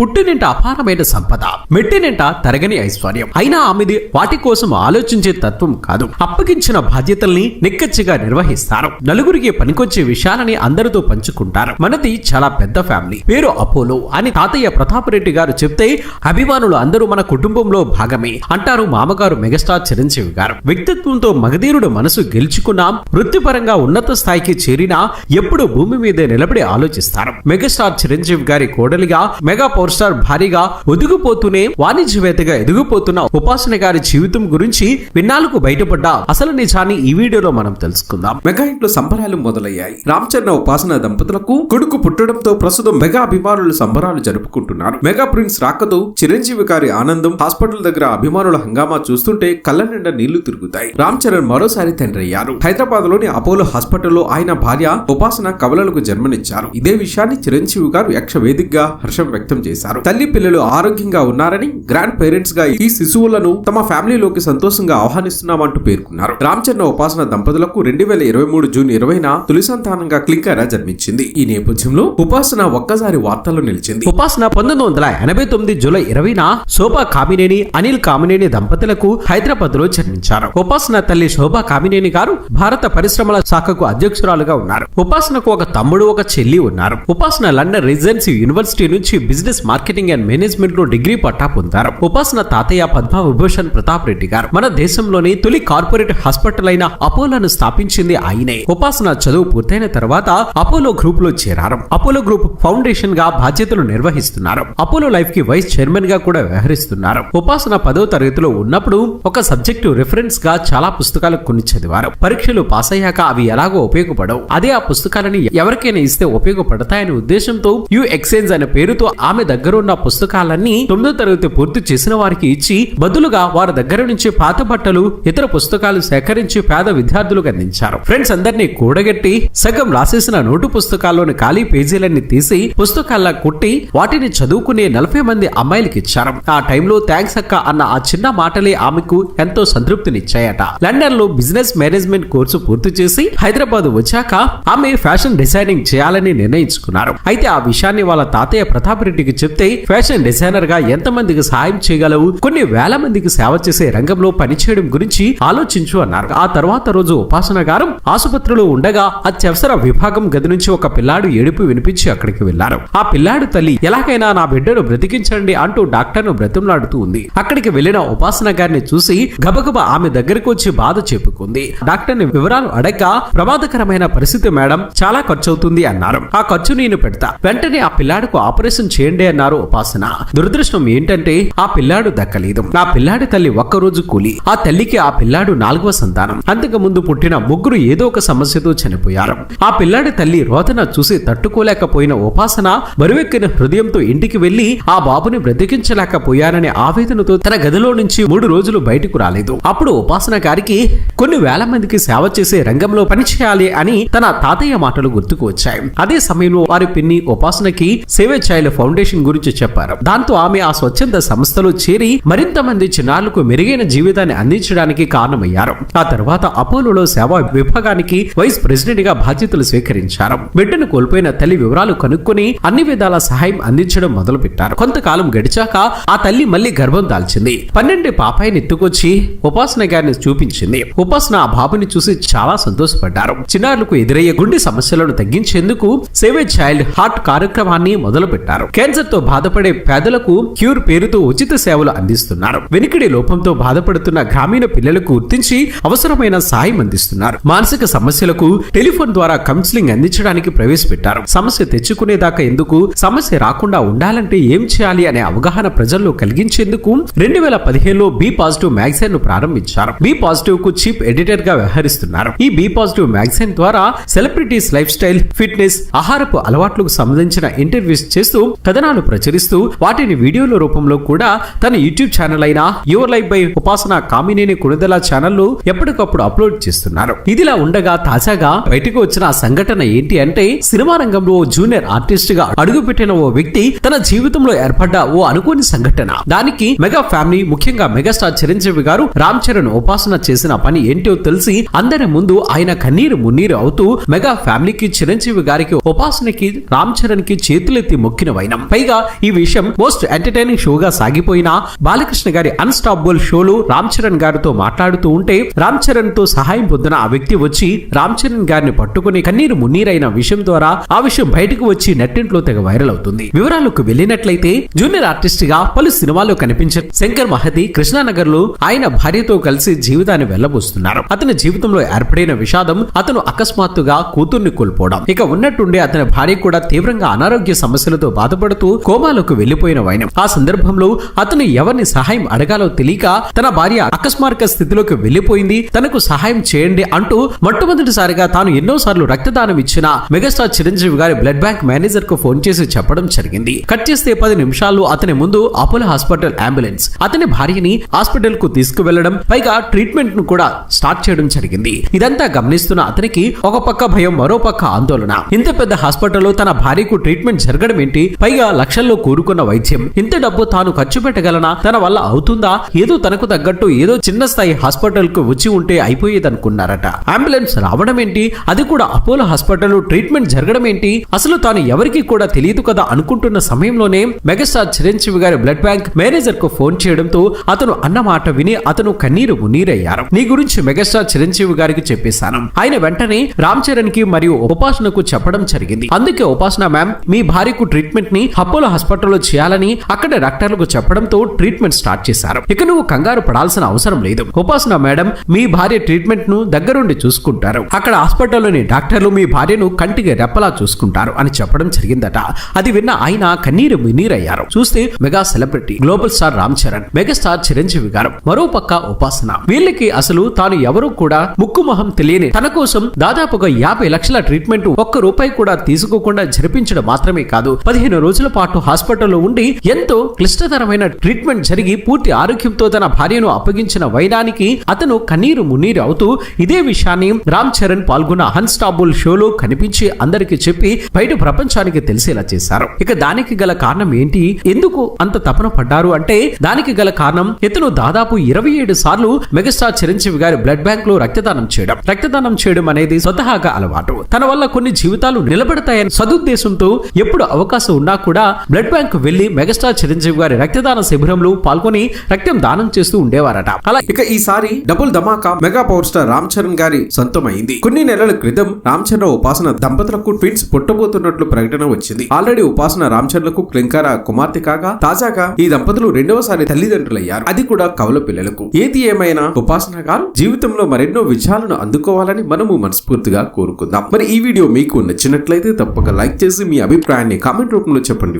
పుట్టినింట అపారమైన సంపద మెట్టినింట తరగని ఐశ్వర్యం. అయినా ఆమెది వాటి కోసం ఆలోచించే తత్వం కాదు. అప్పగించిన బాధ్యతల్ని నిక్కచ్చిగా నిర్వహిస్తారు. నలుగురికి పనికొచ్చే విషయాలని అందరితో పంచుకుంటారు. మనది చాలా పెద్ద ఫ్యామిలీ. పేరు అపోలో అని తాతయ్య ప్రతాపరెడ్డి గారు చెప్తే అభిమానులు అందరూ మన కుటుంబంలో భాగమే అంటారు మామగారు మెగాస్టార్ చిరంజీవి గారు. వ్యక్తిత్వంతో మగధీరుడు మనసు గెలుచుకున్నాం వృత్తిపరంగా ఉన్నత స్థాయికి చేరినా ఎప్పుడు భూమి మీదే నిలబడి ఆలోచిస్తారు. మెగాస్టార్ చిరంజీవి గారి కోడలిగా మెగా పవర్ స్టార్ భారీగా ఒదిగిపోతూనే వాణిజ్యవేత్తగా ఎదిగిపోతున్న ఉపాసన గారి జీవితం గురించి విన్నాళ్ళకు బయటపడ్డ. అసలు నిజాన్ని ఈ వీడియోలో మనం తెలుసుకుందాం. మెగా ఇంట్లో సంబరాలు మొదలయ్యాయి. రామ్ చరణ్ ఉపాసన దంపతులకు కొడుకు పుట్టడంతో ప్రస్తుతం మెగా అభిమానులు సంబరాలు జరుపుకుంటున్నారు. మెగా ప్రిన్స్ రాకతో చిరంజీవి గారి ఆనందం హాస్పిటల్ దగ్గర అభిమానుల హంగామా చూస్తుంటే కళ్ళ నిండా నీళ్ళు తిరుగుతాయి. రామ్ చరణ్ మరోసారి తండ్రి అయ్యారు హైదరాబాద్లోని అపోలో హాస్పిటల్లో ఆయన భార్య ఉపాసన కవలలకు జన్మనిచ్చారు. ఇదే విషయాన్ని చిరంజీవి గారు యక్ష వేదికగా హర్షం వ్యక్తం చేశారు. చేశారు. తల్లి పిల్లలు ఆరోగ్యంగా ఉన్నారని గ్రాండ్ పేరెంట్స్గా ఈ శిశువులను తమ ఫ్యామిలీలోకి సంతోషంగా ఆహ్వానిస్తున్నామంటూ పేర్కొన్నారు. రామ్ ఉపాసన దంపతులకు రెండు వేల ఇరవై మూడు జూన్ ఇరవైన తొలి సంతానంగా క్లింకరా జన్మించింది. ఈ నేపథ్యంలో ఉపాసన ఒక్కసారి వార్తల్లో నిలిచింది. ఉపాసన పంతొమ్మిది వందల ఎనభై తొమ్మిది జూలై ఇరవైన శోభా కామినేని అనిల్ కామినేని దంపతులకు హైదరాబాద్లో జన్మించారు. ఉపాసన తల్లి శోభా కామినేని గారు భారత పరిశ్రమల శాఖకు అధ్యక్షురాలుగా ఉన్నారు. ఉపాసనకు ఒక తమ్ముడు ఒక చెల్లి ఉన్నారు. ఉపాసన లండన్ రెసిడెన్సీ యూనివర్సిటీ నుంచి బిజినెస్ మార్కెటింగ్ అండ్ మేనేజ్మెంట్లో డిగ్రీ పట్టా పొందారు. ఉపాసన తాతయ్య పద్మ విభూషణ్ ప్రతాప్ రెడ్డి గారు. మన దేశంలోని తొలి కార్పొరేట్ హాస్పిటల్ అయిన అపోలోను స్థాపించింది ఆయనే. ఉపాసన చదువు పూర్తయిన తర్వాత అపోలో గ్రూప్లో చేరారు. అపోలో గ్రూప్ ఫౌండేషన్గా బాధ్యతలు నిర్వహిస్తున్నారు. అపోలో లైఫ్కి వైస్ చైర్మన్గా కూడా వ్యవహరిస్తున్నారు. ఉపాసన పదో తరగతిలో ఉన్నప్పుడు ఒక సబ్జెక్టు రిఫరెన్స్గా చాలా పుస్తకాలు కొన్ని చదివారు. పరీక్షలు పాస్ అయ్యాక అవి ఎలాగో ఉపయోగపడవు. అదే ఆ పుస్తకాలని ఎవరికైనా ఇస్తే ఉపయోగపడతాయనే ఉద్దేశంతో యు ఎక్స్చేంజ్ అనే పేరుతో ఆమె దగ్గర ఉన్న పుస్తకాలన్నీ తొమ్మిదో తరగతి పూర్తి చేసిన వారికి ఇచ్చి బదులుగా వారి దగ్గర నుంచి పాత బట్టలు ఇతర పుస్తకాలు సేకరించి పేద విద్యార్థులకు అందించారు. ఫ్రెండ్స్ అందరినీ కూడగట్టి సగం రాసేసిన నోటు పుస్తకాల్లోని ఖాళీ పేజీలన్నీ తీసి పుస్తకాల్లా కుట్టి వాటిని చదువుకునే నలభై మంది అమ్మాయిలకి ఇచ్చారు. ఆ టైంలో థ్యాంక్స్ అక్క అన్న ఆ చిన్న మాటలే ఆమెకు ఎంతో సంతృప్తినిచ్చాయట. లండన్లో బిజినెస్ మేనేజ్మెంట్ కోర్సు పూర్తి చేసి హైదరాబాద్ వచ్చాక ఆమె ఫ్యాషన్ డిజైనింగ్ చేయాలని నిర్ణయించుకున్నారు. అయితే ఆ విషయాన్ని వాళ్ళ తాతయ్య ప్రతాప్ రెడ్డికి చెప్తే ఫ్యాషన్ డిజైనర్గా ఎంతమందికి సహాయం చేయగలవు? కొన్ని వేల మందికి సేవ చేసే రంగంలో పనిచేయడం గురించి ఆలోచించు అన్నారు. ఆ తర్వాత రోజు ఉపాసన గారు ఆసుపత్రిలో ఉండగా అత్యవసర విభాగం గది నుంచి ఒక పిల్లాడు ఏడుపు వినిపించి అక్కడికి వెళ్ళారు ఆ పిల్లాడు తల్లి ఎలాగైనా నా బిడ్డను బ్రతికించండి అంటూ డాక్టర్ను బ్రతిమలాడుతూ ఉంది. అక్కడికి వెళ్ళిన ఉపాసన గారిని చూసి గబగబా ఆమె దగ్గరకు వచ్చి బాధ చెప్పుకుంది. డాక్టర్ని వివరాలు అడగ ప్రమాదకరమైన పరిస్థితి మేడం. చాలా ఖర్చు అవుతుంది అన్నారు. ఆ ఖర్చు నేను పెడతా. వెంటనే ఆ పిల్లాడుకు ఆపరేషన్ చేయండి అన్నారు ఉపాసన. దురదృష్టం ఏంటంటే ఆ పిల్లాడు దక్కలేదు. నా పిల్లాడి తల్లి ఒక్కరోజు కూలి. ఆ తల్లికి ఆ పిల్లాడు నాలుగవ సంతానం. అంతకు ముందు పుట్టిన ముగ్గురు ఏదో ఒక సమస్యతో చనిపోయారు. ఆ పిల్లాడి తల్లి రోదన చూసి తట్టుకోలేకపోయిన ఉపాసన బరువెక్కిన హృదయంతో ఇంటికి వెళ్ళి ఆ బాబుని బ్రతికించలేకపోయాననే ఆవేదనతో తన గదిలో నుంచి మూడు రోజులు బయటకు రాలేదు. అప్పుడు ఉపాసన గారికి కొన్ని వేల మందికి సేవ చేసే రంగంలో పనిచేయాలి అని తన తాతయ్య మాటలు గుర్తుకు వచ్చాయి. అదే సమయంలో వారి పిన్ని ఉపాసనకి సేవ చైల్డ్ ఫౌండేషన్ గురించి చెప్పారు. దాంతో ఆమె ఆ స్వచ్ఛంద సంస్థలో చేరి మరింత మంది చిన్నారులకు మెరుగైన జీవితాన్ని అందించడానికి కారణమయ్యారు. ఆ తర్వాత అపోలోలో సేవా విభాగానికి వైస్ ప్రెసిడెంట్గా బాధ్యతలు స్వీకరించారు. బిడ్డను కోల్పోయిన తల్లి వివరాలు కనుక్కొని అన్ని విధాల సహాయం అందించడం మొదలు పెట్టారు కొంతకాలం గడిచాక ఆ తల్లి మళ్ళీ గర్భం దాల్చింది. పన్నెండు పాపాయిని ఎత్తుకొచ్చి ఉపాసన గారిని చూపించింది. ఉపాసన ఆ బాబుని చూసి చాలా సంతోషపడ్డారు. చిన్నారులకు ఎదురయ్యే గుండె సమస్యలను తగ్గించేందుకు సేవే చైల్డ్ హార్ట్ కార్యక్రమాన్ని మొదలు పెట్టారు క్యాన్సర్ తో బాధపడే పేదలకు క్యూర్ పేరుతో ఉచిత సేవలు అందిస్తున్నారు. వెనుకడి లోపంతో బాధపడుతున్న గ్రామీణ పిల్లలకు గుర్తించి అవసరమైన సాయం అందిస్తున్నారు. మానసిక సమస్యలకు టెలిఫోన్ ద్వారా కౌన్సిలింగ్ అందించడానికి ప్రవేశపెట్టారు. సమస్య తెచ్చుకునేదాకా ఎందుకు? సమస్య రాకుండా ఉండాలంటే ఏం చేయాలి అనే అవగాహన ప్రజల్లో కలిగించేందుకు రెండు వేల పదిహేనులో బి పాజిటివ్ మ్యాగజైన్ను ప్రారంభించారు. బి పాజిటివ్కు చీఫ్ ఎడిటర్గా వ్యవహరిస్తున్నారు. ఈ బి పాజిటివ్ మ్యాగజైన్ ద్వారా సెలబ్రిటీస్ లైఫ్ స్టైల్ ఫిట్నెస్ ఆహారపు అలవాట్లకు సంబంధించిన ఇంటర్వ్యూస్ చేస్తూ కథనాలు ప్రచురిస్తూ వాటిని వీడియోల రూపంలో కూడా తన యూట్యూబ్ ఛానల్ అయిన your life by Upasana Kamineni Konidela channel ఎప్పటికప్పుడు అప్లోడ్ చేస్తున్నారు. ఇదిలా ఉండగా తాజాగా బయటకు వచ్చిన సంఘటన ఏంటి అంటే సినిమా రంగంలో జూనియర్ ఆర్టిస్ట్గా అడుగుపెట్టిన ఓ వ్యక్తి తన జీవితంలో ఏర్పడ్డ ఓ అనుకోని సంఘటన. దానికి మెగా ఫ్యామిలీ ముఖ్యంగా మెగాస్టార్ చిరంజీవి గారు రామ్ చరణ్ ఉపాసన చేసిన పని ఏంటో తెలిసి అందరి ముందు ఆయన కన్నీరు మున్నీరు అవుతూ మెగా ఫ్యామిలీకి చిరంజీవి గారికి ఉపాసనకి రామ్ చరణ్కి చేతులెత్తి మొక్కిన వైనం. పైగా పైగా ఈ విషయం మోస్ట్ ఎంటర్టైనింగ్ షోగా సాగిపోయిన బాలకృష్ణ గారి అన్స్టాపబుల్ షోలో రామ్ చరణ్ గారితో మాట్లాడుతూ ఉంటే రామ్ చరణ్తో సహాయం పొందిన ఆ వ్యక్తి వచ్చి రామ్ చరణ్ గారిని పట్టుకుని కన్నీరు మున్నీరైన విషయం ద్వారా ఆ విషయం బయటకు వచ్చి నెట్టింట్లో తెగ వైరల్ అవుతుంది. వివరాలకు వెళ్ళినట్లయితే జూనియర్ ఆర్టిస్ట్గా పలు సినిమాల్లో కనిపించిన శంకర్ మహతి కృష్ణానగర్లో ఆయన భార్యతో కలిసి జీవితాన్ని వెళ్ళబోస్తున్నారు అతని జీవితంలో ఏర్పడిన విషాదం అతను అకస్మాత్తుగా కూతుర్ని కోల్పోవడం. ఇక ఉన్నట్టుండి అతని భార్య కూడా తీవ్రంగా అనారోగ్య సమస్యలతో బాధపడుతూ కోమాలోకి వెళ్ళిపోయిన వైనం. ఆ సందర్భంలో అతను ఎవరిని సహాయం అడగాలో తెలియక తన భార్య అకస్మారక స్థితిలోకి వెళ్ళిపోయింది తనకు సహాయం చేయండి అంటూ మొట్టమొదటిసారిగా తాను ఎన్నోసార్లు రక్తదానం ఇచ్చిన మెగాస్టార్ చిరంజీవి గారి బ్లడ్ బ్యాంక్ మేనేజర్కు ఫోన్ చేసి చెప్పడం జరిగింది. కట్ చేస్తే పది నిమిషాలు అతని ముందు అపోలో హాస్పిటల్ అంబులెన్స్. అతని భార్యని హాస్పిటల్కు తీసుకువెళ్ళడం పైగా ట్రీట్మెంట్ను కూడా స్టార్ట్ చేయడం జరిగింది. ఇదంతా గమనిస్తున్న అతనికి ఒక పక్క భయం మరో పక్క ఆందోళన. ఇంత పెద్ద హాస్పిటల్లో తన భార్యకు ట్రీట్మెంట్ జరగడం ఏంటి? పైగా లక్షల్లో కూరుకున్న వైద్యం. ఇంత డబ్బు తాను ఖర్చు పెట్టగలనా? తన వల్ల అవుతుందా? ఏదో తనకు తగ్గట్టు ఏదో చిన్న స్థాయి హాస్పిటల్కు వచ్చి ఉంటే అయిపోయేదనుకున్నారట. అంబులెన్స్ రావడం ఏంటి అది కూడా అపోలో హాస్పిటల్ ట్రీట్మెంట్ జరగడం ఏంటి అసలు తాను ఎవరికి కూడా తెలియదు కదా అనుకుంటున్న సమయంలోనే మెగాస్టార్ చిరంజీవి గారి బ్లడ్ బ్యాంక్ మేనేజర్కు ఫోన్ చేయడంతో అతను అన్న మాట విని అతను కన్నీరు మున్నీరయ్యారు. నీ గురించి మెగాస్టార్ చిరంజీవి గారికి చెప్పేశాను. ఆయన వెంటనే రామ్ చరణ్కి మరియు ఉపాసనకు చెప్పడం జరిగింది. అందుకే ఉపాసన మ్యామ్ మీ భార్యకు ట్రీట్మెంట్ని అపోలో హాస్పిటల్లో చేయాలని అక్కడ డాక్టర్లకు చెప్పడంతో ట్రీట్మెంట్ స్టార్ట్ చేశారు. ఇక నువ్వు కంగారు పడాల్సిన అవసరం లేదు. ఉపాసన మేడం మీ భార్య ట్రీట్మెంట్ను దగ్గరుండి చూసుకుంటారు. అక్కడ హాస్పిటల్లోని డాక్టర్లు మీ భార్యను కంటికి రెప్పలా చూసుకుంటారు అని చెప్పడం జరిగిందట. అది విన్న ఆయన కన్నీరు మిన్నీరయ్యారు. చూస్తే mega celebrity global star Ram Charan megastar Chiranjeevi garu మరో పక్క ఉపాసన. వీళ్ళకి అసలు తాను ఎవరు కూడా ముక్కు మొహం తెలియని తన కోసం దాదాపుగా యాభై లక్షల ట్రీట్మెంట్ ఒక్క రూపాయి కూడా తీసుకోకుండా జరిపించడం మాత్రమే కాదు పదిహేను రోజుల పాటు హాస్పిటల్లో ఉండి ఎంతో క్లిష్టతరమైన ట్రీట్మెంట్ జరిగి పూర్తి ఆరోగ్యంతో తన భార్యను అప్పగించిన వైరానికి అతను కన్నీరు మున్నీరు అవుతూ ఇదే విషయాన్ని రామ్ చరణ్ పాల్గొన్న అన్స్టాబుల్ షోలో కనిపించి అందరికి చెప్పి బయట ప్రపంచానికి తెలిసేలా చేశారు. ఇక దానికి గల కారణం ఏంటి? ఎందుకు అంత తపన పడ్డారు? అంటే దానికి గల కారణం ఇతను దాదాపు ఇరవై ఏడు సార్లు మెగాస్టార్ చిరంజీవి గారి బ్లడ్ బ్యాంక్లో రక్తదానం చేయడం. రక్తదానం చేయడం అనేది స్వతహాగా అలవాటు. తన వల్ల కొన్ని జీవితాలు నిలబడతాయని సదుద్దేశంతో ఎప్పుడు అవకాశం ఉన్నా కూడా బ్లడ్ బ్యాంక్ వెళ్ళి మెగాస్టార్ చిరంజీవి గారి రక్తదాన శిబిరంలో పాల్గొని రక్తం దానం చేస్తూ ఉండేవారట. అలా ఇక ఈసారి డబుల్ ధమాకా mega power star Ram Charan గారి సొంతమైంది. కొన్ని నెలల క్రితం రామ్ చరణ్ ఉపాసన దంపతులకు ట్విన్స్ పుట్టబోతున్నట్లు ప్రకటన వచ్చింది. ఆల్రెడీ ఉపాసన రామ్ చరణ్లకు క్లింకార కుమార్తె కాగా తాజాగా ఈ దంపతులు రెండవసారి తల్లిదండ్రులయ్యారు. అది కూడా కవల పిల్లలకు. ఏది ఏమైనా ఉపాసన గారు జీవితంలో మరెన్నో విజయాలను అందుకోవాలని మనము మనస్ఫూర్తిగా కోరుకుందాం. మరి ఈ వీడియో మీకు నచ్చినట్లయితే తప్పక లైక్ చేసి మీ అభిప్రాయాన్ని కామెంట్ రూపంలో చెప్పండి.